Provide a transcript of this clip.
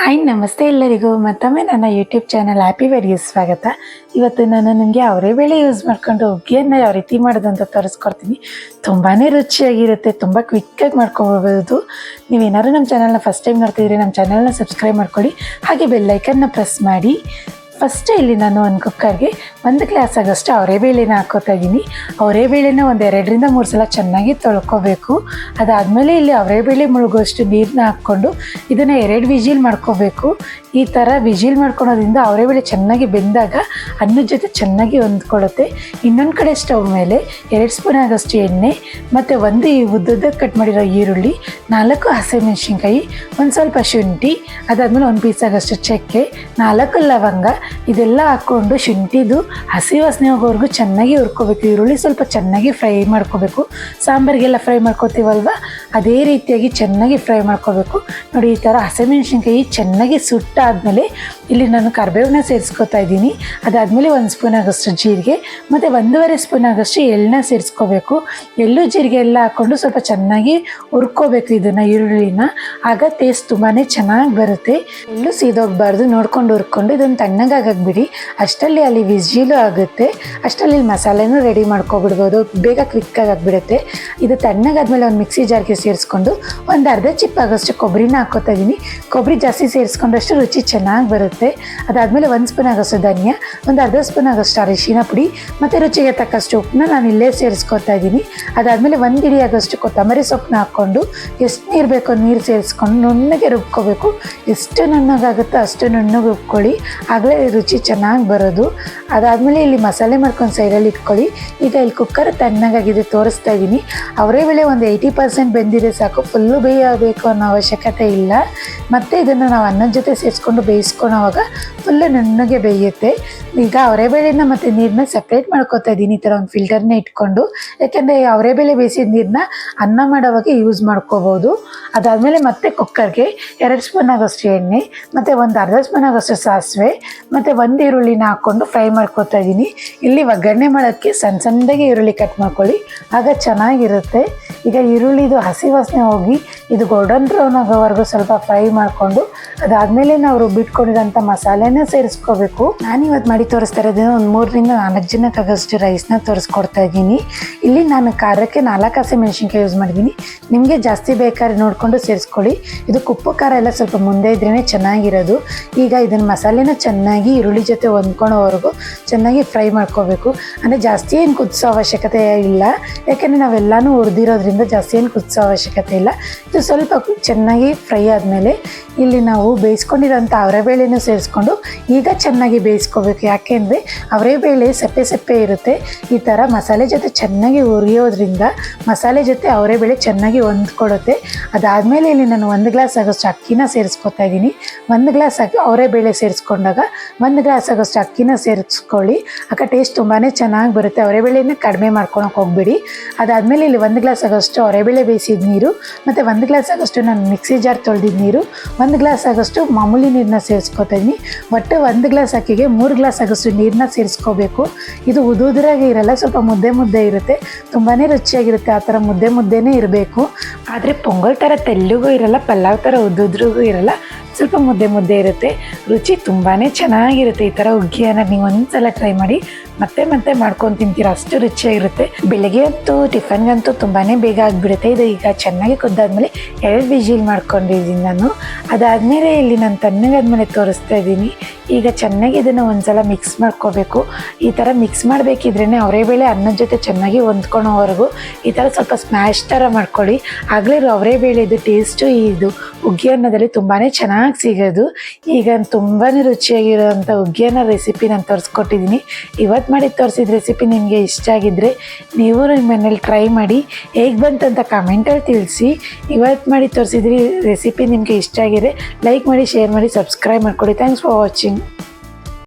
Hi ನಮಸ್ತೆ ಎಲ್ಲರಿಗೂ. ಮತ್ತೊಮ್ಮೆ ನನ್ನ ಯೂಟ್ಯೂಬ್ ಚಾನಲ್ ಹ್ಯಾಪಿ ವೆರಿಗೆ ಸ್ವಾಗತ. ಇವತ್ತು ನಾನು ನಿಮಗೆ ಅವರೇ ಬೇಳೆ ಯೂಸ್ ಮಾಡ್ಕೊಂಡು ಹುಗ್ಗಿಯನ್ನು ಯಾವ ರೀತಿ ಮಾಡೋದು ಅಂತ ತೋರಿಸ್ಕೊಡ್ತೀನಿ. ತುಂಬಾ ರುಚಿಯಾಗಿರುತ್ತೆ, ತುಂಬ ಕ್ವಿಕ್ಕಾಗಿ ಮಾಡ್ಕೊಬೋದು. ನೀವೇನಾದ್ರು ನಮ್ಮ ಚಾನಲ್ನ ಫಸ್ಟ್ ಟೈಮ್ ನೋಡ್ತಿದ್ರೆ ನಮ್ಮ ಚಾನಲ್ನ ಸಬ್ಸ್ಕ್ರೈಬ್ ಮಾಡ್ಕೊಳ್ಳಿ. ಹಾಗೆ ಬೆಲ್ಲೈಕನ್ನ ಪ್ರೆಸ್ ಮಾಡಿ. ಫಸ್ಟ್ ಇಲ್ಲಿ ನಾನು ಒಂದು ಕುಕ್ಕರ್ಗೆ ಒಂದು ಗ್ಲಾಸ್ ಆಗೋಷ್ಟು ಅವರೇ ಬೇಳೆನ ಹಾಕೋತಾ ಇದ್ದೀನಿ. ಅವರೇ ಬೇಳೆನ ಒಂದು ಎರಡರಿಂದ ಮೂರು ಸಲ ಚೆನ್ನಾಗಿ ತೊಳ್ಕೊಬೇಕು. ಅದಾದಮೇಲೆ ಇಲ್ಲಿ ಅವರೇ ಮುಳುಗೋಷ್ಟು ನೀರನ್ನ ಹಾಕ್ಕೊಂಡು ಇದನ್ನು ಎರಡು ವಿಜಿಲ್ ಮಾಡ್ಕೋಬೇಕು. ಈ ಥರ ವಿಜಿಲ್ ಮಾಡ್ಕೊಳೋದ್ರಿಂದ ಅವರೇ ಬೇಳೆ ಚೆನ್ನಾಗಿ ಬೆಂದಾಗ ಅನ್ನದ ಜೊತೆ ಚೆನ್ನಾಗಿ ಹೊಂದ್ಕೊಳ್ಳುತ್ತೆ. ಇನ್ನೊಂದು ಕಡೆ ಸ್ಟವ್ ಮೇಲೆ ಎರಡು ಸ್ಪೂನ್ ಆಗೋಷ್ಟು ಎಣ್ಣೆ ಮತ್ತು ಒಂದು ಈ ಉದ್ದದ ಕಟ್ ಮಾಡಿರೋ ಈರುಳ್ಳಿ, ನಾಲ್ಕು ಹಸಿಮೆಣಸಿನ್ಕಾಯಿ, ಒಂದು ಸ್ವಲ್ಪ ಶುಂಠಿ, ಅದಾದಮೇಲೆ ಒಂದು ಪೀಸ್ ಆಗೋಷ್ಟು ಚಕ್ಕೆ, ನಾಲ್ಕು ಲವಂಗ ಇದೆಲ್ಲ ಹಾಕ್ಕೊಂಡು ಶುಂಠಿದು, ಹಸಿ ವಾಸನೆ ಹೋಗೋವರೆಗೂ ಚೆನ್ನಾಗಿ ಹುರ್ಕೋಬೇಕು. ಈರುಳ್ಳಿ ಸ್ವಲ್ಪ ಚೆನ್ನಾಗಿ ಫ್ರೈ ಮಾಡ್ಕೋಬೇಕು. ಸಾಂಬಾರಿಗೆಲ್ಲ ಫ್ರೈ ಮಾಡ್ಕೋತೀವಲ್ವ? ಅದೇ ರೀತಿಯಾಗಿ ಚೆನ್ನಾಗಿ ಫ್ರೈ ಮಾಡ್ಕೋಬೇಕು. ನೋಡಿ, ಈ ಥರ ಹಸಿಮೆಣಸಿನ್ಕಾಯಿ ಚೆನ್ನಾಗಿ ಸುಟ್ಟಾದಮೇಲೆ ಇಲ್ಲಿ ನಾನು ಕರ್ಬೇವನ್ನ ಸೇರಿಸ್ಕೊತಾ ಇದ್ದೀನಿ. ಅದಾದಮೇಲೆ ಒಂದು ಸ್ಪೂನ್ ಆಗೋಷ್ಟು ಜೀರಿಗೆ, ಮತ್ತು ಒಂದೂವರೆ ಸ್ಪೂನ್ ಆಗೋಷ್ಟು ಎಳ್ಳನ್ನ ಸೇರಿಸ್ಕೋಬೇಕು. ಎಳ್ಳು, ಜೀರಿಗೆ ಎಲ್ಲ ಹಾಕ್ಕೊಂಡು ಸ್ವಲ್ಪ ಚೆನ್ನಾಗಿ ಹುರ್ಕೋಬೇಕು ಇದನ್ನು, ಈರುಳ್ಳಿನ. ಆಗ ಟೇಸ್ಟ್ ತುಂಬಾ ಚೆನ್ನಾಗಿ ಬರುತ್ತೆ. ಎಳ್ಳು ಸೀದೋಗ್ಬಾರ್ದು. ನೋಡ್ಕೊಂಡು ಹುರ್ಕೊಂಡು ಇದನ್ನು ತಣ್ಣಗಾಗಕ್ಕೆ ಅಷ್ಟರಲ್ಲಿ ಅಲ್ಲಿ ವಿಜಿಲು ಆಗುತ್ತೆ. ಅಷ್ಟರಲ್ಲಿ ಮಸಾಲೆನೂ ರೆಡಿ ಮಾಡ್ಕೊಬಿಡ್ಬೋದು. ಬೇಗ ಕ್ವಿಕ್ಕಾಗಿ ಆಗಿಬಿಡುತ್ತೆ. ಇದು ತಣ್ಣಗಾದ್ಮೇಲೆ ಒಂದು ಮಿಕ್ಸಿ ಜಾರ್ಗೆ ಸೇರಿಸ್ಕೊಂಡು ಒಂದು ಅರ್ಧ ಚಿಪ್ ಆಗೋಷ್ಟು ಕೊಬ್ಬರಿನ ಹಾಕೋತಾ ಇದ್ದೀನಿ ಕೊಬ್ಬರಿ ಜಾಸ್ತಿ ಸೇರಿಸ್ಕೊಂಡಷ್ಟು ರುಚಿ ಚೆನ್ನಾಗಿ ಬರುತ್ತೆ. ಅದಾದಮೇಲೆ ಒಂದು ಸ್ಪೂನ್ ಆಗೋಷ್ಟು ಧನಿಯಾ, ಒಂದು ಅರ್ಧ ಸ್ಪೂನ್ ಆಗೋಷ್ಟು ಅರಿಶಿನ ಪುಡಿ, ಮತ್ತು ರುಚಿಗೆ ತಕ್ಕಷ್ಟು ಉಪ್ಪನ್ನ ನಾನು ಇಲ್ಲೇ ಸೇರಿಸ್ಕೊತಾ ಇದ್ದೀನಿ ಅದಾದಮೇಲೆ ಒಂದು ಗಿಡಿ ಆಗೋಷ್ಟು ಕೊತ್ತಂಬರಿ ಸೊಪ್ಪನ್ನ ಹಾಕ್ಕೊಂಡು ಎಷ್ಟು ನೀರು ಬೇಕೋ ನೀರು ಸೇರಿಸ್ಕೊಂಡು ನುಣ್ಣಗೆ ರುಬ್ಕೋಬೇಕು. ಎಷ್ಟು ನುಣ್ಣಗಾಗುತ್ತೋ ಅಷ್ಟು ನುಣ್ಣಗೆ ರುಬ್ಕೊಳ್ಳಿ. ಆಗಲೇ ರುಚಿ ಚೆನ್ನಾಗಿ ಬರೋದು. ಅದಾದಮೇಲೆ ಇಲ್ಲಿ ಮಸಾಲೆ ಮಾಡ್ಕೊಂಡು ಸೈಡಲ್ಲಿ ಇಟ್ಕೊಳ್ಳಿ. ಈಗ ಇಲ್ಲಿ ಕುಕ್ಕರ್ ತಣ್ಣಗಾಗಿದೆ ತೋರಿಸ್ತಾ ಇದ್ದೀನಿ ಅವರೇ ಬೇಳೆ ಒಂದು ಏಯ್ಟಿ ಪರ್ಸೆಂಟ್ ಬೆಂದಿದೆ ಸಾಕು. ಫುಲ್ಲು ಬೇಯಬೇಕು ಅನ್ನೋ ಅವಶ್ಯಕತೆ ಇಲ್ಲ. ಮತ್ತು ಇದನ್ನು ನಾವು ಅನ್ನದ ಜೊತೆ ಸೇರಿಸ್ಕೊಂಡು ಬೇಯಿಸ್ಕೊಳೋವಾಗ ಫುಲ್ಲು ನುಣ್ಣಗೆ ಬೇಯುತ್ತೆ. ಈಗ ಅವರೆಬೇಳೆನ ಮತ್ತು ನೀರನ್ನ ಸಪ್ರೇಟ್ ಮಾಡ್ಕೋತಾ ಇದ್ದೀನಿ, ಈ ಥರ ಒಂದು ಫಿಲ್ಟರ್ನ ಇಟ್ಕೊಂಡು. ಯಾಕೆಂದರೆ ಅವರೆಬೇಳೆ ಬೇಯಿಸಿದ ನೀರನ್ನ ಅನ್ನ ಮಾಡೋವಾಗ ಯೂಸ್ ಮಾಡ್ಕೋಬೋದು. ಅದಾದಮೇಲೆ ಮತ್ತೆ ಕುಕ್ಕರ್ಗೆ ಎರಡು ಸ್ಪೂನ್ ಆಗೋಷ್ಟು ಎಣ್ಣೆ, ಮತ್ತು ಒಂದು ಅರ್ಧ ಸ್ಪೂನ್ ಆಗೋಷ್ಟು ಸಾಸಿವೆ, ಮತ್ತು ಒಂದು ಈರುಳ್ಳಿನ ಹಾಕ್ಕೊಂಡು ಫ್ರೈ ಮಾಡ್ಕೋತಾ ಇದ್ದೀನಿ. ಇಲ್ಲಿ ಒಗ್ಗರಣೆ ಮಾಡೋಕ್ಕೆ ಸಣ್ಣ ಸಣ್ಣದಾಗಿ ಈರುಳ್ಳಿ ಕಟ್ ಮಾಡ್ಕೊಳ್ಳಿ. ಆಗ ಚೆನ್ನಾಗಿರುತ್ತೆ. ಈಗ ಈರುಳ್ಳಿದು ಹಸಿ ವಾಸನೆ ಹೋಗಿ ಇದು ಗೋಲ್ಡನ್ ಬ್ರೌನ್ ಆಗೋವರೆಗೂ ಸ್ವಲ್ಪ ಫ್ರೈ ಮಾಡಿಕೊಂಡು ಅದಾದಮೇಲೆ ನಾವು ರುಬ್ಬಿಟ್ಕೊಂಡಿರೋಂಥ ಮಸಾಲೆನ ಸೇರಿಸ್ಕೋಬೇಕು. ನಾನು ಇವತ್ತು ಮಾಡಿ ತೋರಿಸ್ತಾ ಇರೋದು ಒಂದು ಮೂರರಿಂದ ನಾಲ್ಕು ಜನಕ್ಕಾಗಷ್ಟು ರೈಸ್ನ ತೋರಿಸ್ಕೊಡ್ತಾ ಇದ್ದೀನಿ. ಇಲ್ಲಿ ನಾನು ಖಾರಕ್ಕೆ ನಾಲ್ಕು ಹಸಿ ಮೆಣಸಿನ್ಕಾಯಿ ಯೂಸ್ ಮಾಡಿದ್ದೀನಿ. ನಿಮಗೆ ಜಾಸ್ತಿ ಬೇಕಾದ್ರೆ ನೋಡಿಕೊಂಡು ಸೇರಿಸ್ಕೊಳ್ಳಿ. ಇದು ಉಪ್ಪು ಖಾರ ಎಲ್ಲ ಸ್ವಲ್ಪ ಮುಂದೆ ಇದ್ರೇ ಚೆನ್ನಾಗಿರೋದು. ಈಗ ಇದನ್ನು ಮಸಾಲೆನ ಚೆನ್ನಾಗಿ ಈರುಳ್ಳಿ ಜೊತೆ ಹೊಂದ್ಕೊಳ್ಳೋವರೆಗೂ ಚೆನ್ನಾಗಿ ಫ್ರೈ ಮಾಡ್ಕೋಬೇಕು. ಅಂದರೆ ಜಾಸ್ತಿ ಏನು ಕುದಿಸೋ ಅವಶ್ಯಕತೆ ಇಲ್ಲ. ಯಾಕೆಂದರೆ ನಾವೆಲ್ಲನೂ ಹುರಿದಿರೋದ್ರಿಂದ ಜಾಸ್ತಿ ಏನು ಕುದಿಸೋ ಅವಶ್ಯಕತೆ ಇಲ್ಲ. ಇದು ಸ್ವಲ್ಪ ಚೆನ್ನಾಗಿ ಫ್ರೈ ಆದಮೇಲೆ ಇಲ್ಲಿ ನಾವು ಬೇಯಿಸ್ಕೊಂಡಿರೋಂಥ ಅವರೆಬೇಳೆನೂ ಸೇರಿಸ್ಕೊಂಡು ಈಗ ಚೆನ್ನಾಗಿ ಬೇಯಿಸ್ಕೋಬೇಕು. ಯಾಕೆಂದರೆ ಅವರೆಬೇಳೆ ಸಪ್ಪೆ ಸಪ್ಪೆ ಇರುತ್ತೆ. ಈ ಥರ ಮಸಾಲೆ ಜೊತೆ ಚೆನ್ನಾಗಿ ಉರಿಯೋದ್ರಿಂದ ಮಸಾಲೆ ಜೊತೆ ಅವರೆಬೇಳೆ ಚೆನ್ನಾಗಿ ಹೊಂದ್ಕೊಡುತ್ತೆ. ಅದಾದಮೇಲೆ ಇಲ್ಲಿ ನಾನು ಒಂದು ಗ್ಲಾಸ್ ಆಗೋಷ್ಟು ಅಕ್ಕಿನ ಸೇರಿಸ್ಕೊತಾ ಇದ್ದೀನಿ. ಒಂದು ಗ್ಲಾಸ್ ಅಕ್ಕಿ ಅವರೆಬೇಳೆ ಸೇರಿಸ್ಕೊಂಡಾಗ ಒಂದು ಗ್ಲಾಸ್ ಆಗೋಷ್ಟು ಅಕ್ಕಿನ ಸೇರಿಸ್ಕೊಳ್ಳಿ. ಅಕ್ಕ ಟೇಸ್ಟ್ ತುಂಬಾ ಚೆನ್ನಾಗಿ ಬರುತ್ತೆ. ಅವರೆಬೇಳೆನ ಕಡಿಮೆ ಮಾಡ್ಕೊಳಕ್ಕೆ ಹೋಗ್ಬೇಡಿ. ಅದಾದಮೇಲೆ ಇಲ್ಲಿ ಒಂದು ಗ್ಲಾಸ್ ಆಗೋಷ್ಟು ಅವರೆಬೇಳೆ ಬೇಯಿಸಿದ ನೀರು, ಮತ್ತು ಒಂದು ಗ್ಲಾಸ್ ಆಗೋಷ್ಟು ನಾನು ಮಿಕ್ಸಿ ಜಾರ್ ತೊಳೆದಿದ್ದ ನೀರು, ಒಂದು ಗ್ಲಾಸ್ ಆಗೋಷ್ಟು ಮಾಮೂಲಿ ನೀರನ್ನ ಸೇರಿಸ್ಕೊತಾ ಒಟ್ಟು ಒಂದು ಗ್ಲಾಸ್ ಅಕ್ಕಿಗೆ ಮೂರು ಗ್ಲಾಸ್ ಆಗೋಷ್ಟು ನೀರನ್ನ ಸೇರಿಸ್ಕೋಬೇಕು. ಇದು ಉದುದ್ರಾಗೆ ಇರಲ್ಲ, ಸ್ವಲ್ಪ ಮುದ್ದೆ ಮುದ್ದೆ ಇರುತ್ತೆ. ತುಂಬಾ ರುಚಿಯಾಗಿರುತ್ತೆ, ಆ ಥರ ಮುದ್ದೆ ಮುದ್ದೆನೇ ಇರಬೇಕು. ಆದರೆ ಪೊಂಗಲ್ ಥರ ತೆಲ್ಲಿಗೂ ಇರಲ್ಲ, ಪಲಾವ್ ಥರ ಉದ್ದುದ್ರಿಗೂ ಇರಲ್ಲ. ಸ್ವಲ್ಪ ಮುದ್ದೆ ಮುದ್ದೆ ಇರುತ್ತೆ. ರುಚಿ ತುಂಬಾ ಚೆನ್ನಾಗಿರುತ್ತೆ ಈ ಥರ ಹುಗ್ಗಿಯನ್ನು ನೀವು ಒಂದ್ಸಲ ಟ್ರೈ ಮಾಡಿ ಮತ್ತೆ ಮತ್ತೆ ಮಾಡ್ಕೊಂಡು ತಿಂತೀರ. ಅಷ್ಟು ರುಚಿಯಾಗಿರುತ್ತೆ. ಬೆಳಗ್ಗೆ ಅಂತೂ, ಟಿಫನ್ಗಂತೂ ತುಂಬಾ ಬೇಗ ಆಗಿಬಿಡುತ್ತೆ. ಇದು ಈಗ ಚೆನ್ನಾಗಿ ಕುದ್ದಾದ್ಮೇಲೆ ಎರಡು ವಿಜಿಲ್ ಮಾಡ್ಕೊಂಡಿದ್ದೀನಿ ನಾನು. ಅದಾದಮೇಲೆ ಇಲ್ಲಿ ನಾನು ತಣ್ಣಗಾದ್ಮೇಲೆ ತೋರಿಸ್ತಾ ಇದ್ದೀನಿ. ಈಗ ಚೆನ್ನಾಗಿ ಇದನ್ನು ಒಂದ್ಸಲ ಮಿಕ್ಸ್ ಮಾಡ್ಕೋಬೇಕು. ಈ ಥರ ಮಿಕ್ಸ್ ಮಾಡಬೇಕಿದ್ರೇ ಅವರೇ ಬೇಳೆ ಅನ್ನದ ಜೊತೆ ಚೆನ್ನಾಗಿ ಹೊಂದ್ಕೊಳೋವರೆಗೂ ಈ ಥರ ಸ್ವಲ್ಪ ಸ್ಮ್ಯಾಶ್ ಥರ ಮಾಡ್ಕೊಳ್ಳಿ. ಆಗಲೇ ಅವರೇ ಬೇಳೆದು ಟೇಸ್ಟು ಇದು ಹುಗ್ಗಿ ಅನ್ನದಲ್ಲಿ ತುಂಬಾ ಚೆನ್ನಾಗಿ ಸಿಗೋದು. ಈಗ ತುಂಬಾ ರುಚಿಯಾಗಿರೋಂಥ ಹುಗ್ಗಿಯನ್ನ ರೆಸಿಪಿ ನಾನು ತೋರಿಸ್ಕೊಟ್ಟಿದ್ದೀನಿ ಇವತ್ತು ಮಾಡಿ ತೋರಿಸಿದ ರೆಸಿಪಿ ನಿಮಗೆ ಇಷ್ಟ ಆಗಿದ್ದರೆ ನೀವು ನಿಮ್ಮ ಮನೇಲಿ ಟ್ರೈ ಮಾಡಿ. ಹೇಗೆ ಬಂತಂತ ಕಮೆಂಟಲ್ಲಿ ತಿಳಿಸಿ. ಇವತ್ತು ಮಾಡಿ ತೋರಿಸಿದ್ರಿ ರೆಸಿಪಿ ನಿಮಗೆ ಇಷ್ಟ ಆಗಿದೆ ಲೈಕ್ ಮಾಡಿ ಶೇರ್ ಮಾಡಿ ಸಬ್ಸ್ಕ್ರೈಬ್ ಮಾಡ್ಕೊಳ್ಳಿ. Thanks for watching 안녕.